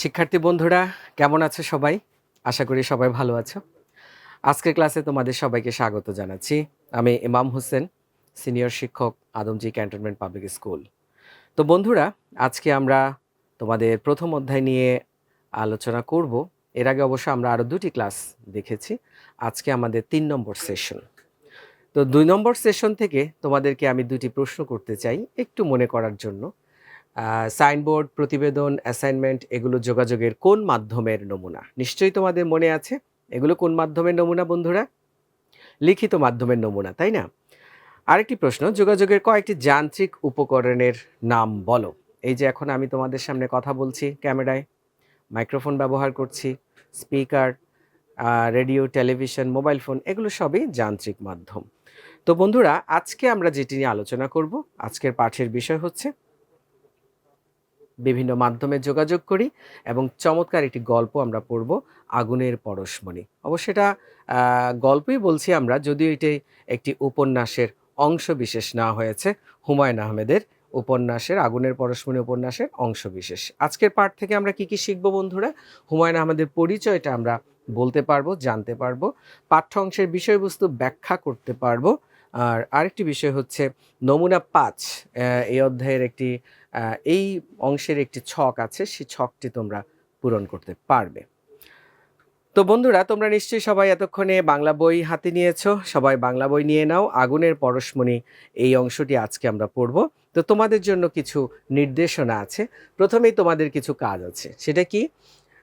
শিক্ষার্থী বন্ধুরা, কেমন আছো সবাই? আশা করি সবাই ভালো আছো। আজকের ক্লাসে তোমাদের সবাইকে স্বাগত জানাচ্ছি। আমি ইমাম হোসেন, সিনিয়র শিক্ষক, আদমজি ক্যান্টনমেন্ট পাবলিক স্কুল। তো বন্ধুরা, আজকে আমরা তোমাদের প্রথম অধ্যায় নিয়ে আলোচনা করব। এর আগে অবশ্য আমরা আরও দুটি ক্লাস দেখেছি। আজকে আমাদের তিন নম্বর সেশন। তো দুই নম্বর সেশন থেকে তোমাদেরকে আমি দুটি প্রশ্ন করতে চাই, একটু মনে করার জন্য। সাইনবোর্ড, প্রতিবেদন অ্যাসাইনমেন্ট এগুলো যোগাযোগের কোন মাধ্যমের নমুনা? নিশ্চয়ই তোমাদের মনে আছে। এগুলো কোন মাধ্যমের নমুনা বন্ধুরা? লিখিত মাধ্যমের নমুনা, তাই না? আরেকটি প্রশ্ন, যোগাযোগের কয়েকটি যান্ত্রিক উপকরণের নাম বলো। এই যে এখন আমি তোমাদের সামনে কথা বলছি ক্যামেরায়, মাইক্রোফোন ব্যবহার করছি, speaker radio, television, mobile phone, এগুলো সবই যান্ত্রিক মাধ্যম। তো বন্ধুরা, আজকে আমরা যেটি নিয়ে আলোচনা করব, আজকের পাঠের বিষয় হচ্ছে বিভিন্ন মাধ্যমে যোগাযোগ করি এবং চমৎকার একটি গল্প আমরা পড়ব আগুনের পরশমণি। অবশ্য এটা গল্পই বলছি আমরা, যদিও এটি একটি উপন্যাসের অংশ বিশেষ না হয়েছে, হুমায়ুন আহমেদের উপন্যাসের, আগুনের পরশমণি উপন্যাসের অংশ বিশেষ। আজকের পাঠ থেকে আমরা কি কি শিখব বন্ধুরা? হুমায়ুন আহমেদের পরিচয়টা আমরা বলতে পারব, জানতে পারব, পাঠ্য অংশের বিষয়বস্তু ব্যাখ্যা করতে পারব আর আরেকটি বিষয় হচ্ছে নমুনা পাঁচ এই অধ্যায়ের একটি এই অংশের একটি ছক আছে, সেই ছকটি তোমরা পূরণ করতে পারবে। তো বন্ধুরা, তোমরা নিশ্চয়ই সবাই এতক্ষণে বাংলা বই হাতে নিয়েছো। সবাই বাংলা বই নিয়ে নাও। আগুনের পরশমণি, এই অংশটি আজকে আমরা পড়ব। তো তোমাদের জন্য কিছু নির্দেশনা আছে। প্রথমেই তোমাদের কিছু কাজ আছে। সেটা কি?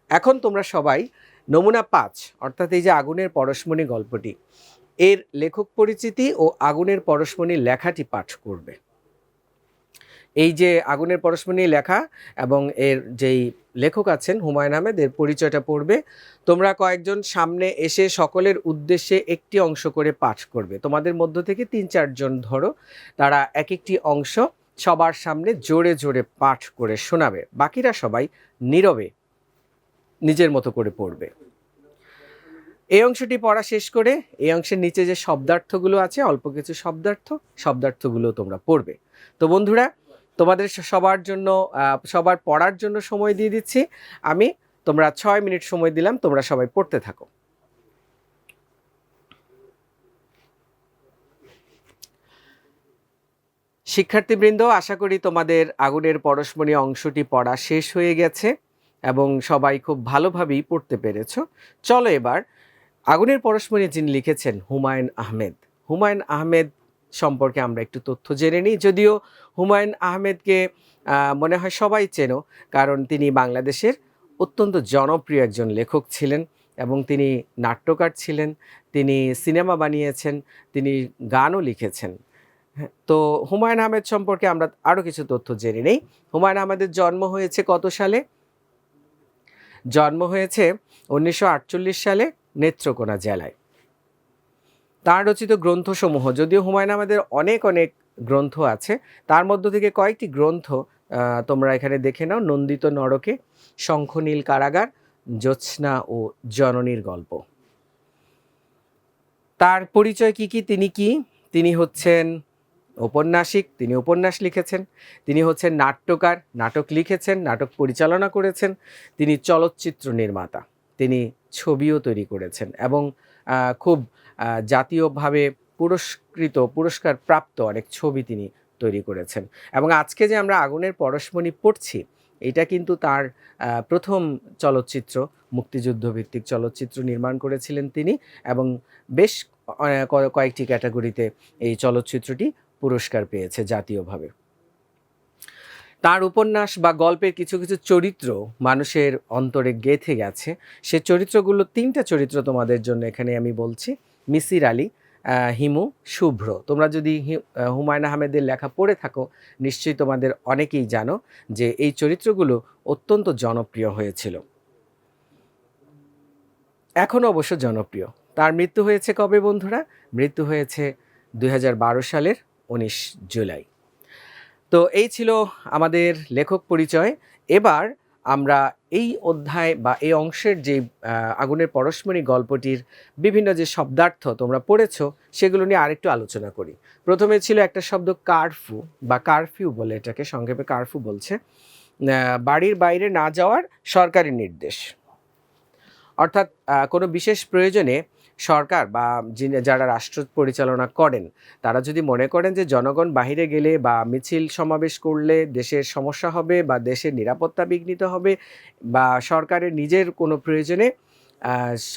এখন তোমরা সবাই নমুনা পাঁচ, অর্থাৎ এই যে আগুনের পরশমণি গল্পটি এর লেখক পরিচিতি ও আগুনের পরশমণি লেখাটি পাঠ করবে। এই যে আগুনের পরশমণি লেখা এবং এর যেই লেখক আছেন হুমায়ুন আহমেদ, এর পরিচয়টা পড়বে। তোমরা কয়েকজন সামনে এসে সকলের উদ্দেশ্যে একটি অংশ করে পাঠ করবে। তোমাদের মধ্য থেকে তিন চারজন ধরো, তারা এক একটি অংশ সবার সামনে জোরে জোরে পাঠ করে শোনাবে। বাকিরা সবাই নীরবে নিজের মতো করে পড়বে। এই অংশটি পড়া শেষ করে এই অংশের নিচে যে শব্দার্থগুলো আছে, অল্প কিছু শব্দার্থ, শব্দার্থগুলো তোমরা পড়বে। তো বন্ধুরা, তোমাদের সবার জন্য সবার পড়ার জন্য সময় দিয়ে দিচ্ছি। আমি তোমরা ছয় মিনিট সময় দিলাম, তোমরা সবাই পড়তে থাকো। শিক্ষার্থীবৃন্দ, আশা করি তোমাদের আগুনের পরশমণি অংশটি পড়া শেষ হয়ে গেছে এবং সবাই খুব ভালোভাবেই পড়তে পেরেছ। চলো এবার আগুনের পরশমণি যিনি লিখেছেন হুমায়ুন আহমেদ। হুমায়ুন আহমেদ সম্পর্কে আমরা একটু তথ্য জেনে নিই যদিও হুমায়ুন আহমেদকে মনে হয় সবাই চেনো কারণ তিনি বাংলাদেশের অত্যন্ত জনপ্রিয় একজন লেখক ছিলেন এবং তিনি নাট্যকার ছিলেন তিনি সিনেমা বানিয়েছেন তিনি গানও লিখেছেন। হ্যাঁ, তো হুমায়ুন আহমেদ সম্পর্কে আমরা আরও কিছু তথ্য জেনে নেই। হুমায়ুন আহমেদের জন্ম হয়েছে কত সালে? জন্ম হয়েছে উনিশশো আটচল্লিশ সালে নেত্রকোনা জেলায়। তার রচিত গ্রন্থসমূহ, যদিও হুমায়ুন আহমেদের অনেক অনেক গ্রন্থ আছে, তার মধ্য থেকে কয়েকটি গ্রন্থ তোমরা এখানে দেখে নাও। নন্দিত নরকে, শঙ্খনীল কারাগার, জ্যোৎস্না ও জননীর গল্প। তার পরিচয় কি কি? তিনি কি? তিনি হচ্ছেন ঔপন্যাসিক, তিনি উপন্যাস লিখেছেন। তিনি হচ্ছেন নাট্যকার, নাটক লিখেছেন, নাটক পরিচালনা করেছেন। তিনি চলচ্চিত্র নির্মাতা। তিনি ছবিও তৈরি করেছেন এবং খুব জাতীয়ভাবে পুরস্কৃত পুরস্কার প্রাপ্ত অনেক ছবি তিনি তৈরি করেছেন। এবং আজকে যে আমরা আগুনের পরশমণি পড়ছি, এটা কিন্তু তার প্রথম চলচ্চিত্র মুক্তিযুদ্ধ ভিত্তিক চলচ্চিত্র নির্মাণ করেছিলেন তিনি এবং বেশ কয়েকটি ক্যাটাগরিতে এই চলচ্চিত্রটি পুরস্কার পেয়েছে জাতীয়ভাবে। তার উপন্যাস বা গল্পের কিছু কিছু চরিত্র মানুষের অন্তরে গেঁথে গেছে। সে চরিত্রগুলো, তিনটা চরিত্র তোমাদের জন্য এখানে আমি বলছি। মিসির আলী হিমু, শুভ্র। তোমরা যদি হুমায়ুন আহমেদের লেখা পড়ে থাকো, নিশ্চয়ই তোমাদের অনেকেই জানো যে এই চরিত্রগুলো অত্যন্ত জনপ্রিয় হয়েছিল। এখনও অবশ্য জনপ্রিয়। তার মৃত্যু হয়েছে কবে বন্ধুরা? মৃত্যু হয়েছে দু হাজার বারো সালের উনিশ জুলাই। তো এই ছিল আমাদের লেখক পরিচয়। এবার আমরা এই অধ্যায় বা এই অংশের যে আগুনের পরশমণি গল্পটির বিভিন্ন যে শব্দার্থ তোমরা পড়েছো, সেগুলো নিয়ে আরেকটু আলোচনা করি। প্রথমে ছিল একটা শব্দ কারফু বা কারফিউ বলে এটাকে, সংক্ষেপে কারফু বলছে। বাড়ির বাইরে না যাওয়ার সরকারি নির্দেশ। অর্থাৎ কোনো বিশেষ প্রয়োজনে সরকার বা যারা রাষ্ট্র পরিচালনা করেন, তারা যদি মনে করেন যে জনগণ বাহিরে গেলে বা মিছিল সমাবেশ করলে দেশের সমস্যা হবে বা দেশের নিরাপত্তা বিঘ্নিত হবে বা সরকারের নিজের কোনো প্রয়োজনে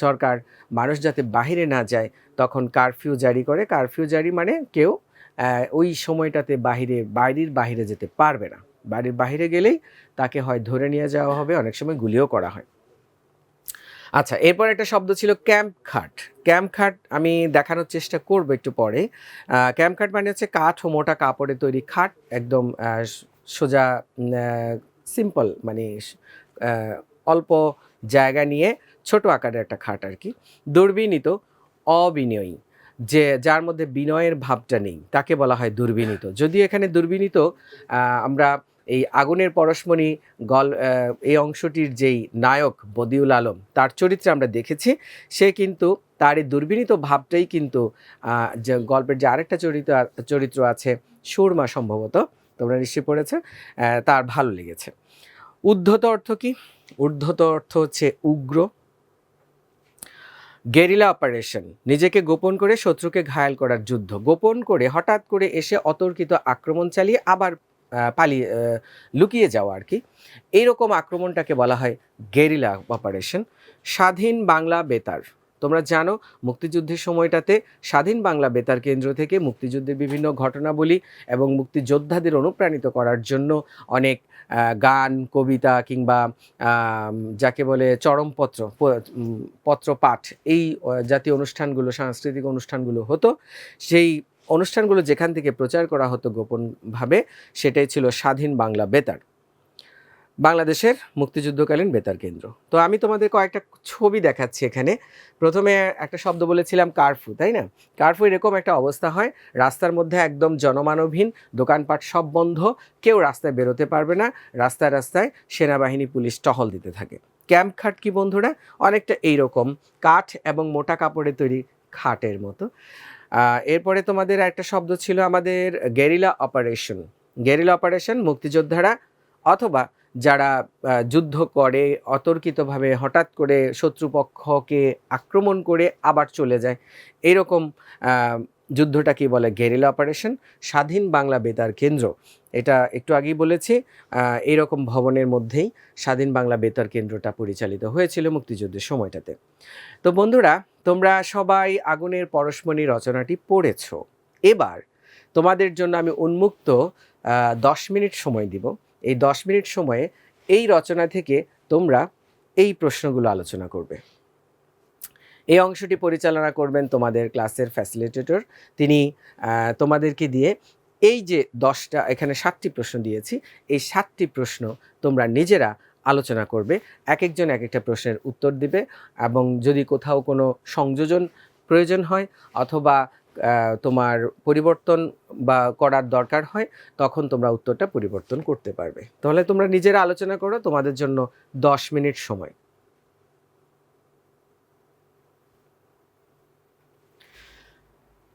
সরকার মানুষ যাতে বাহিরে না যায়, তখন কারফিউ জারি করে। কারফিউ জারি মানে কেউ ওই সময়টাতে বাহিরে, বাড়ির বাহিরে যেতে পারবে না। বাড়ির বাহিরে গেলেই তাকে হয় ধরে নিয়ে যাওয়া হবে, অনেক সময় গুলিও করা হয়। আচ্ছা এরপর একটা শব্দ ছিল ক্যাম্প খাট। ক্যাম্প খাট আমি দেখানোর চেষ্টা করব একটু পরে। ক্যাম্প খাট মানে হচ্ছে কাঠ ও মোটা কাপড়ে তৈরি খাট, একদম সোজা সিম্পল মানে অল্প জায়গা নিয়ে ছোট আকারের একটা খাট আর কি। দুর্বিনীত, অবিনয়ী, যে, যার মধ্যে বিনয়ের ভাবটা নেই, তাকে বলা হয় দুর্বিনীত। যদিও এখানে দুর্বিনীত আমরা এই আগুনের পরশমণি গল এই অংশটির যেই নায়ক বদিউল আলম, তার চরিত্রে আমরা দেখেছি। সে কিন্তু তার এই দুর্বিনীত ভাবটাই কিন্তু যে গল্পের যে আরেকটা চরিত্র চরিত্র আছে, সুরমা সম্ভবত, তোমরা নিশ্চয়ই পড়েছে তার ভালো লেগেছে। উদ্ধত অর্থ কি? ঊর্ধ্বত অর্থ হচ্ছে উগ্র। গেরিলা অপারেশন, নিজেকে গোপন করে শত্রুকে ঘায়াল করার যুদ্ধ। গোপন করে, হঠাৎ করে এসে অতর্কিত আক্রমণ চালিয়ে আবার পালিয়ে লুকিয়ে যাওয়া আর কি। এইরকম আক্রমণটাকে বলা হয় গেরিলা অপারেশন। স্বাধীন বাংলা বেতার। তোমরা জানো, মুক্তিযুদ্ধের সময়টাতে স্বাধীন বাংলা বেতার কেন্দ্র থেকে মুক্তিযুদ্ধের বিভিন্ন ঘটনাবলী এবং মুক্তিযোদ্ধাদের অনুপ্রাণিত করার জন্য অনেক গান, কবিতা কিংবা যাকে বলে চরমপত্র পত্রপাঠ, এই জাতীয় অনুষ্ঠানগুলো, সাংস্কৃতিক অনুষ্ঠানগুলো হতো। সেই অনুষ্ঠানগুলো যেখান থেকে প্রচার করা হতো গোপনভাবে, সেটাই ছিল স্বাধীন বাংলা বেতার। বাংলাদেশের মুক্তিযুদ্ধকালীন বেতার কেন্দ্র। তো আমি তোমাদের কয়েকটা ছবি দেখাচ্ছি এখানে। প্রথমে একটা শব্দ বলেছিলাম কারফু, তাই না? কারফু এরকম একটা অবস্থা হয়, রাস্তার মধ্যে একদম জনমানবহীন, দোকানপাট সব বন্ধ, কেউ রাস্তায় বেরোতে পারবে না, রাস্তায় রাস্তায় সেনাবাহিনী, পুলিশ টহল দিতে থাকে। ক্যাম্প খাট কি বন্ধুরা? অনেকটা এইরকম, কাঠ এবং মোটা কাপড়ে তৈরি খাটের মতো। এরপরে তোমাদের একটা শব্দ ছিল আমাদের গেরিলা অপারেশন। গেরিলা অপারেশন মুক্তিযোদ্ধারা অথবা যারা যুদ্ধ করে, অতর্কিতভাবে হঠাৎ করে শত্রুপক্ষকে আক্রমণ করে আবার চলে যায়। এইরকম আহ, যুদ্ধটা কি বলে গেরিলা অপারেশন? স্বাধীন বাংলা বেতার কেন্দ্র। এটা একটু আগেই বলেছি আহ, এইরকম ভবনের মধ্যেই স্বাধীন বাংলা বেতার কেন্দ্রটা পরিচালিত হয়েছিল মুক্তিযুদ্ধের সময়টাতে। তো বন্ধুরা তোমরা সবাই আগুনের পরশমণি রচনাটি পড়েছো। এবার তোমাদের জন্য আমি উন্মুক্ত দশ মিনিট সময় দিব। এই দশ মিনিট সময়ে এই রচনা থেকে তোমরা এই প্রশ্নগুলো আলোচনা করবে। এই অংশটি পরিচালনা করবেন তোমাদের ক্লাসের ফ্যাসিলিটেটর তিনি তোমাদেরকে দিয়ে এই যে দশটা, এখানে সাতটি প্রশ্ন দিয়েছি, এই সাতটি প্রশ্ন তোমরা নিজেরা আলোচনা করবে। এক একজন এক একটা প্রশ্নের উত্তর দিবে এবং যদি কোথাও কোনো সংযোজন প্রয়োজন হয় অথবা তোমার পরিবর্তন বা করার দরকার হয়, তখন তোমরা উত্তরটা পরিবর্তন করতে পারবে। তাহলে তোমরা নিজেরা আলোচনা করো, তোমাদের জন্য দশ মিনিট সময়।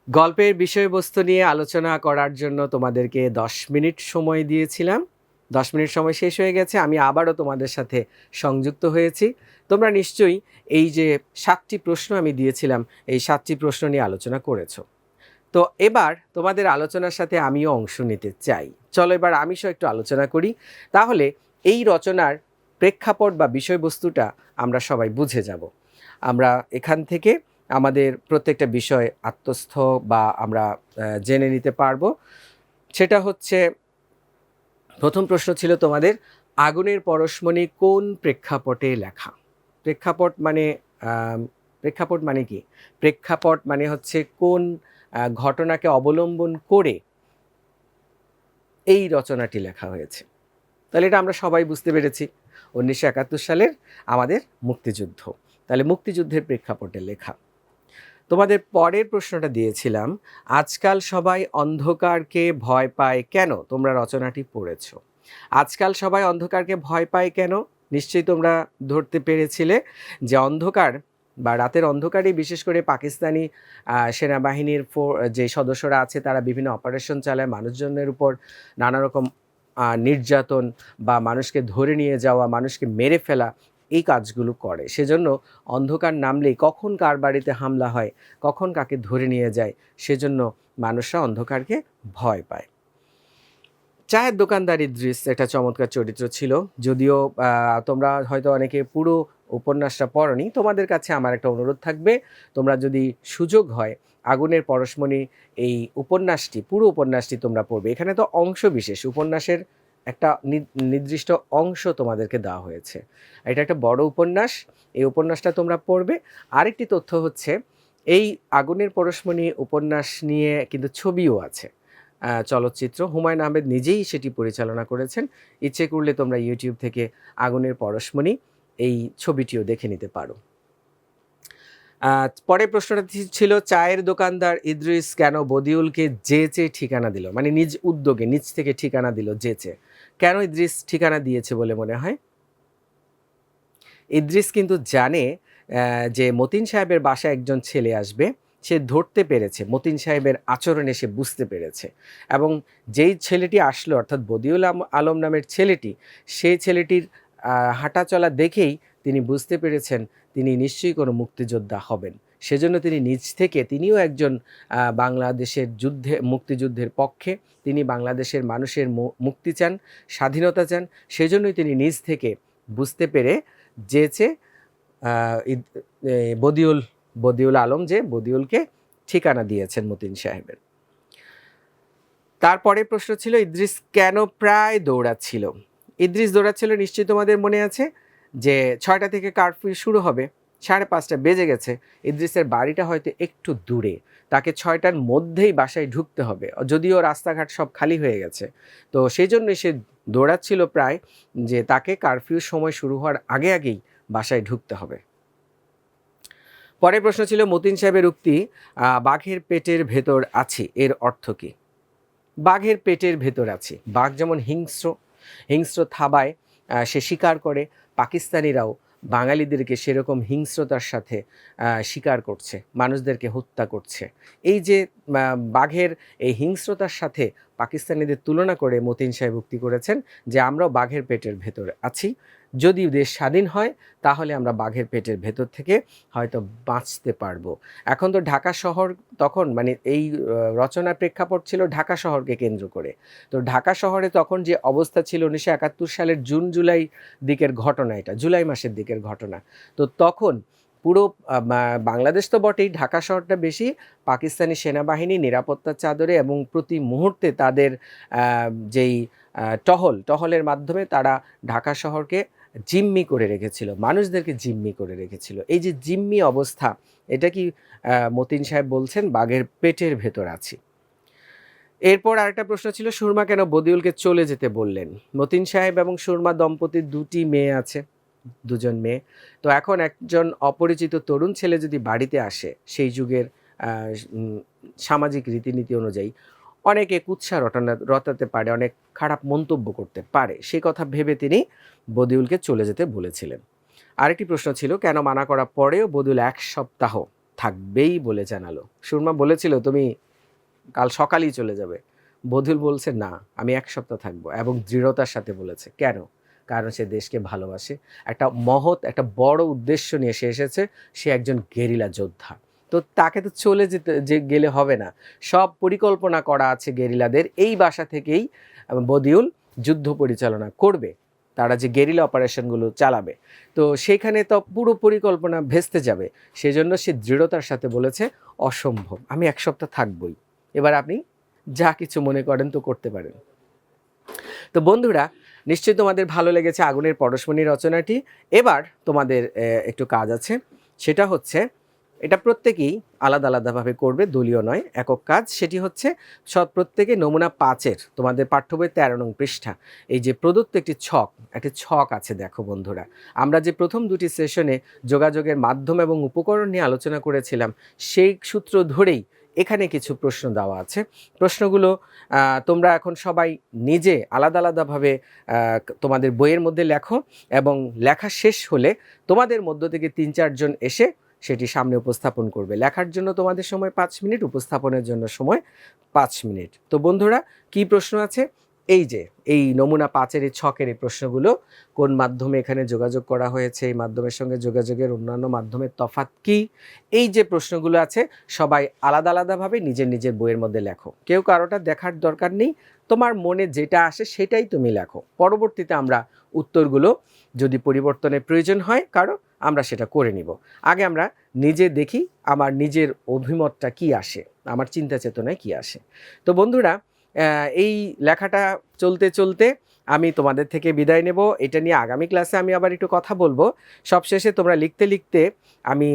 গল্পের বিষয়বস্তু নিয়ে আলোচনা করার জন্য তোমাদেরকে দশ মিনিট সময় দিয়েছিলাম। দশ মিনিট সময় শেষ হয়ে গেছে, আমি আবারও তোমাদের সাথে সংযুক্ত হয়েছি। তোমরা নিশ্চয়ই এই যে সাতটি প্রশ্ন আমি দিয়েছিলাম, এই সাতটি প্রশ্ন নিয়ে আলোচনা করেছ। তো এবার তোমাদের আলোচনার সাথে আমিও অংশ নিতে চাই। চলো এবার আমি সহ একটু আলোচনা করি। তাহলে এই রচনার প্রেক্ষাপট বা বিষয়বস্তুটা আমরা সবাই বুঝে যাব। আমরা এখান থেকে আমাদের প্রত্যেকটা বিষয় আত্মস্থ বা আমরা জেনে নিতে পারব। সেটা হচ্ছে, প্রথম প্রশ্ন ছিল তোমাদের, আগুনের পরশমণি কোন প্রেক্ষাপটে লেখা? প্রেক্ষাপট মানে প্রেক্ষাপট মানে কি? প্রেক্ষাপট মানে হচ্ছে কোন ঘটনাকে অবলম্বন করে এই রচনাটি লেখা হয়েছে। তাহলে এটা আমরা সবাই বুঝতে পেরেছি। উনিশশো একাত্তর সালের আমাদের মুক্তিযুদ্ধ। তাহলে মুক্তিযুদ্ধের প্রেক্ষাপটে লেখা। তোমাদের পরের প্রশ্নটা দিয়েছিলাম, আজকাল সবাই অন্ধকারকে ভয় পায় কেন? তোমরা রচনাটি পড়েছ। আজকাল সবাই অন্ধকারকে ভয় পায় কেন? নিশ্চয়ই তোমরা ধরতে পেরেছিলে যে অন্ধকার বা রাতের অন্ধকারে বিশেষ করে পাকিস্তানি সেনাবাহিনীর যে সদস্যরা আছে তারা বিভিন্ন অপারেশন চালায় মানুষজনের উপর নানা রকম নির্যাতন বা মানুষকে ধরে নিয়ে যাওয়া, মানুষকে মেরে ফেলা এই কাজগুলো করে। সেজন্য অন্ধকার নামলেই কখন কার বাড়িতে হামলা হয়, কখন কাকে ধরে নিয়ে যায়, সেজন্য মানুষরা অন্ধকারকে ভয় পায়। চায়ের দোকানদারির দৃশ্য, একটা চমৎকার চরিত্র ছিল। যদিও তোমরা হয়তো অনেকে পুরো উপন্যাসটা পড়নি, তোমাদের কাছে আমার একটা অনুরোধ থাকবে, তোমরা যদি সুযোগ হয়, আগুনের পরশমণি এই উপন্যাসটি, পুরো উপন্যাসটি তোমরা পড়বে। এখানে তো অংশ বিশেষ, উপন্যাসের একটা নির্দিষ্ট অংশ তোমাদেরকে দেওয়া হয়েছে। এটা একটা বড় উপন্যাস, এই উপন্যাসটা তোমরা পড়বে। আরেকটি তথ্য হচ্ছে, এই আগুনের পরশমণি উপন্যাস নিয়ে কিন্তু ছবিও আছে। চলচ্চিত্র। হুমায়ুন আহমেদ নিজেই সেটি পরিচালনা করেছেন। ইচ্ছে করলে তোমরা ইউটিউব থেকে আগুনের পরশমণি এই ছবিটিও দেখে নিতে পারো। পরের প্রশ্নটা ছিল, চায়ের দোকানদার ইদ্রিস কেন বদিউলকে যেচে ঠিকানা দিল? মানে নিজ উদ্যোগে, নিজ থেকে ঠিকানা দিল যেচে কেন ইদ্রিস ঠিকানা দিয়েছে বলে মনে হয়? ইদ্রিস কিন্তু জানে যে মতিন সাহেবের বাসায় একজন ছেলে আসবে, সে ধরতে পেরেছে, মতিন সাহেবের আচরণে সে বুঝতে পেরেছে। এবং যেই ছেলেটি আসলো, অর্থাৎ বদিউল আলম নামের ছেলেটি, সেই ছেলেটির হাঁটা চলা দেখেই তিনি বুঝতে পেরেছেন, তিনি নিশ্চয়ই কোনো মুক্তিযোদ্ধা হবেন। সেজন্য তিনি নিজ থেকে তিনিও একজন বাংলাদেশের যুদ্ধে মুক্তিযুদ্ধের পক্ষে তিনি বাংলাদেশের মানুষের মুক্তি চান স্বাধীনতা চান সেজন্যই তিনি নিজ থেকে বুঝতে পেরে এ, বদিউল বদিউল আলম যে বদিউলকে ঠিকানা দিয়েছেন মতিন সাহেবের। তারপরে প্রশ্ন ছিল ইদ্রিস কেন প্রায় দৌড়াচ্ছিল? ইদ্রিস দৌড়াচ্ছিল নিশ্চয়ই তোমাদের মনে আছে যে ছয়টা থেকে কারফিউ শুরু হবে। সাড়ে পাঁচটা বেজে গেছে। ইদ্রিসের বাড়িটা হয়তো একটু দূরে। তাকে ছয়টার মধ্যেই বাসায় ঢুকতে হবে। যদিও রাস্তাঘাট সব খালি হয়ে গেছে। তো সেই জন্যই সে দৌড়াচ্ছিল প্রায় যে তাকে কারফিউ সময় শুরু হওয়ার আগে আগেই বাসায় ঢুকতে হবে। পরের প্রশ্ন ছিল, মতিন সাহেবের উক্তি বাঘের পেটের ভেতর আছি, এর অর্থ কি? বাঘের পেটের ভেতর আছি। বাঘ যেমন হিংস্র হিংস্র থাবায় সে শিকার করে, পাকিস্তানিরাও বাঙালিদেরকে সেরকম হিংস্রতার সাথে শিকার করছে, মানুষদেরকে হত্যা করছে। এই যে বাঘের এই হিংস্রতার সাথে পাকিস্তানিদের তুলনা করে মতিন সাহেব উক্তি করেছেন যে আমরাও বাঘের পেটের ভেতরে আছি। যদি দেশ স্বাধীন হয়, তাহলে আমরা বাঘের পেটের ভেতর থেকে হয়তো বাঁচতে পারব। এখন তো ঢাকা শহর তখন মানে এই রচনার প্রেক্ষাপট ছিল ঢাকা শহরকে কেন্দ্র করে। তো ঢাকা শহরে তখন যে অবস্থা ছিল উনিশশো একাত্তর সালের জুন, জুলাই দিকের ঘটনা এটা, জুলাই মাসের দিকের ঘটনা। তো তখন পুরো বাংলাদেশ তো বটেই, ঢাকা শহরটা বেশি, পাকিস্তানি সেনাবাহিনী নিরাপত্তার চাদরে এবং প্রতি মুহূর্তে তাদের যেই টহল, টহলের মাধ্যমে তারা ঢাকা শহরকে জিম্মি করে রেখেছিল, মানুষদেরকে জিম্মি করে রেখেছিল। এই যে জিম্মি অবস্থা, এটা কি মতিন সাহেব বলছেন? বাঘের পেটের ভেতর আছি। এরপর আরেকটা প্রশ্ন ছিল, সুরমা কেন বদিউলকে চলে যেতে বললেন? মতিন সাহেব এবং সুরমা দম্পতির দুটি মেয়ে আছে, দুজন মেয়ে। তো এখন একজন অপরিচিত তরুণ ছেলে যদি বাড়িতে আসে, সেই যুগের সামাজিক রীতিনীতি অনুযায়ী অনেকে কুৎসা রটানা, রটাতে পারে, অনেক খারাপ মন্তব্য করতে পারে। সেই কথা ভেবে তিনি বদিউলকে চলে যেতে বলেছিলেন। আরেকটি প্রশ্ন ছিল, কেন মানা করার পরেও বদিউল এক সপ্তাহ থাকবেই বলে জানালো। সুরমা বলেছিল, তুমি কাল সকালেই চলে যাবে। বদিউল বলছে, না, আমি এক সপ্তাহ থাকব। এবং দৃঢ়তার সাথে বলেছে, কেন? কারণ সে দেশকে ভালোবাসে। একটা মহৎ, একটা বড় উদ্দেশ্য নিয়ে সে এসেছে। সে একজন গেরিলা যোদ্ধা। তো তাকে তো চলে যেতে, যে গেলে হবে না। সব পরিকল্পনা করা আছে গেরিলাদের। এই বাসা থেকেই বদিউল যুদ্ধ পরিচালনা করবে। তারা যে গেরিলা অপারেশনগুলো চালাবে। তো সেখানে তো পুরো পরিকল্পনা ভেস্তে যাবে। সেজন্য সে দৃঢ়তার সাথে বলেছে, অসম্ভব। আমি এক সপ্তাহ থাকবই। এবার আপনি যা কিছু মনে করেন তো করতে পারেন। তো বন্ধুরা, নিশ্চয়ই তোমাদের ভালো লেগেছে আগুনের পরশমণি রচনাটি। এবার তোমাদের একটু কাজ আছে। সেটা হচ্ছে এটা প্রত্যেকেই আলাদা আলাদাভাবে করবে, দলীয় নয়, একক কাজ। সেটি হচ্ছে সব প্রত্যেকে নমুনা পাঁচের, তোমাদের পাঠ্য বই তেরো নং পৃষ্ঠা, এই যে প্রদত্ত একটি ছক একটি ছক আছে দেখো বন্ধুরা। আমরা যে প্রথম দুটি সেশনে যোগাযোগের মাধ্যম এবং উপকরণ নিয়ে আলোচনা করেছিলাম, সেই সূত্র ধরেই এখানে কিছু প্রশ্ন দেওয়া আছে। প্রশ্নগুলো তোমরা এখন সবাই নিজে আলাদা আলাদাভাবে তোমাদের বইয়ের মধ্যে লেখো এবং লেখা শেষ হলে তোমাদের মধ্য থেকে তিন চারজন এসে সেটি সামনে উপস্থাপন করবে। লেখার জন্য তোমাদের সময় পাঁচ মিনিট, উপস্থাপনের জন্য সময় পাঁচ মিনিট। তো বন্ধুরা, কি প্রশ্ন আছে? এই যে, এই নমুনা পাঁচের এই ছকের এই প্রশ্নগুলো, কোন মাধ্যমে এখানে যোগাযোগ করা হয়েছে, এই মাধ্যমের সঙ্গে যোগাযোগের অন্যান্য মাধ্যমের তফাৎ কি? এই যে প্রশ্নগুলো আছে, সবাই আলাদা আলাদাভাবে নিজের নিজের বইয়ের মধ্যে লেখো। কেউ কারোটা দেখার দরকার নেই, তোমার মনে যেটা আসে সেটাই তুমি লেখো। পরবর্তীতে আমরা উত্তরগুলো যদি পরিবর্তনের প্রয়োজন হয়, কারও, আমরা সেটা করে নিব। আগে আমরা নিজে দেখি আমার নিজের অভিমতটা কি আসে, আমার চিন্তা চেতনায় কি আসে। তো বন্ধুরা এই লেখাটা চলতে চলতে আমি তোমাদের থেকে বিদায় নেব। এটা নিয়ে আগামী ক্লাসে আমি আবার একটু কথা বলব। সবশেষে তোমরা লিখতে লিখতে আমি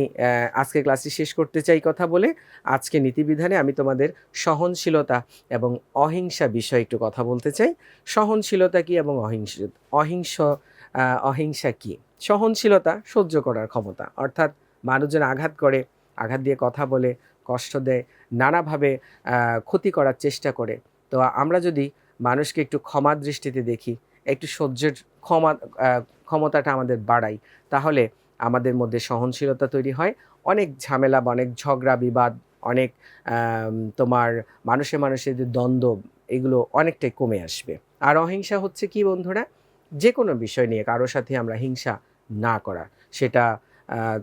আজকে ক্লাসটি শেষ করতে চাই কথা বলে। আজকে নীতিবিধানে আমি তোমাদের সহনশীলতা এবং অহিংসা বিষয়ে একটু কথা বলতে চাই। সহনশীলতা কি এবং অহিংস অহিংস অহিংসা কি? সহনশীলতা সহ্য করার ক্ষমতা। অর্থাৎ মানুষজন আঘাত করে, আঘাত দিয়ে কথা বলে, কষ্ট দেয়, নানাভাবে ক্ষতি করার চেষ্টা করে। তো আমরা যদি মানুষকে একটু ক্ষমা দৃষ্টিতে দেখি, একটু সহ্যের ক্ষমা ক্ষমতাটা আমাদের বাড়াই, তাহলে আমাদের মধ্যে সহনশীলতা তৈরি হয়। অনেক ঝামেলা বা অনেক ঝগড়া, বিবাদ, অনেক তোমার মানুষে মানুষের যে দ্বন্দ্ব, এগুলো অনেকটাই কমে আসবে। আর অহিংসা হচ্ছে কি বন্ধুরা? যে কোনো বিষয় নিয়ে কারও সাথে আমরা হিংসা না করা সেটা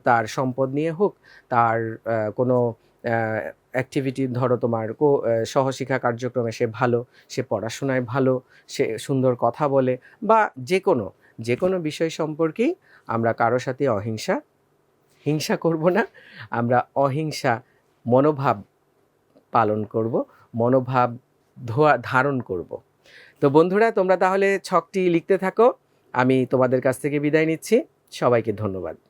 তার সম্পদ নিয়ে হোক, তার কোনো অ্যাক্টিভিটি ধরো তোমার কো সহশিক্ষা কার্যক্রমে সে ভালো, সে পড়াশোনায় ভালো, সে সুন্দর কথা বলে, বা যে কোনো যে কোনো বিষয় সম্পর্কেই আমরা কারোর সাথে অহিংসা, হিংসা করব না, আমরা অহিংসা মনোভাব পালন করব, মনোভাব ধোয়া, ধারণ করব। তো বন্ধুরা, তোমরা তাহলে ছকটি লিখতে থাকো। আমি তোমাদের কাছ থেকে বিদায় নিচ্ছি। সবাইকে ধন্যবাদ।